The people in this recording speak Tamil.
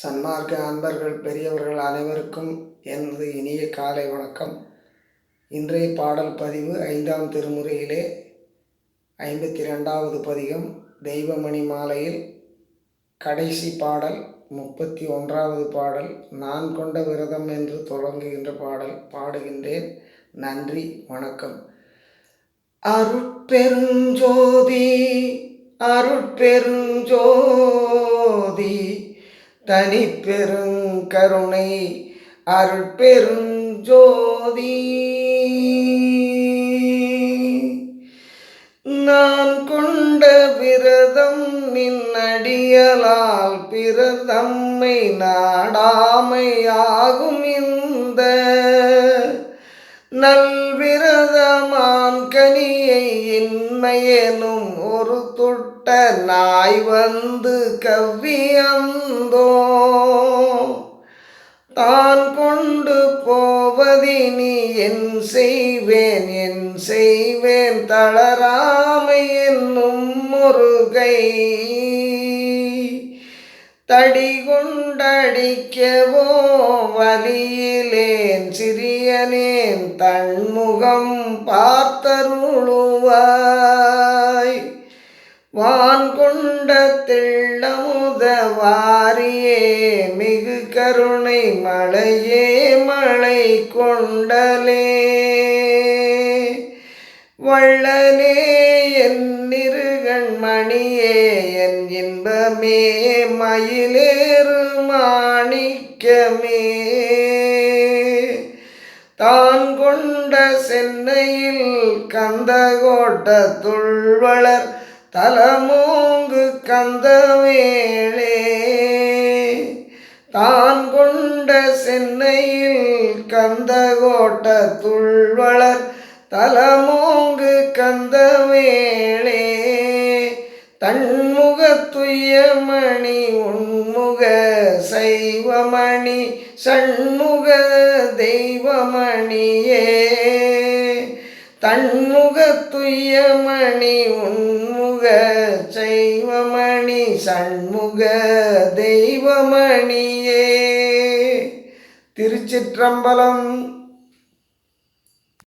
சன்மார்க்க அன்பர்கள் பெரியவர்கள் அனைவருக்கும் எனது இனிய காலை வணக்கம். இன்றைய பாடல் பதிவு ஐந்தாம் திருமுறையிலே ஐம்பத்தி ரெண்டாவது பதிகம் தெய்வமணி மாலையில் கடைசி பாடல் முப்பத்தி ஒன்றாவது பாடல் நான் கொண்ட விரதம் என்று தொடங்குகின்ற பாடல் பாடுகின்றேன். நன்றி வணக்கம். அருட்பெருஞ்சோதி அருட்பெருஞ்சோதி தனி பெருங்கருணை அருட்பெருஞ்சோதி நான் கொண்ட விரதம் நின்னடியலால் பிரதம்மை நாடாமையாகும் இந்த நல்ல இன்மையை இன்மையெனும் ஒரு துட்ட நாய் வந்து கவ்வியந்தோ தான் கொண்டு போவதினி என் செய்வேன் என் செய்வேன் தளராமை என்னும் முருகை. தடி கொண்டடிக்கவோ வலியிலேன் சிறி சிறியனேன் தன்முகம் பார்த்தருளுவாய். வான் கொண்ட திள்ளமுத வாரியே மிகு கருணை மழையே மழை கொண்டலே. வள்ளலே என் மணியே என் இன்பமே மயிலேறு மாணிக்கமே. தான் கொண்ட சென்னையில் கந்தகோட்ட துள்வளர் தலமோங்கு கந்தவேளே. தான் கொண்ட சென்னையில் கந்தகோட்ட துள்வளர் தலமோங்கு கந்தவேளே. தன்முகத்துயமணி உண்முக சைவமணி சண்முக தெய்வமணியே. தன்முகத்துயமணி உண்முக சைவமணி சண்முக தெய்வமணியே. திருச்சிற்றம்பலம்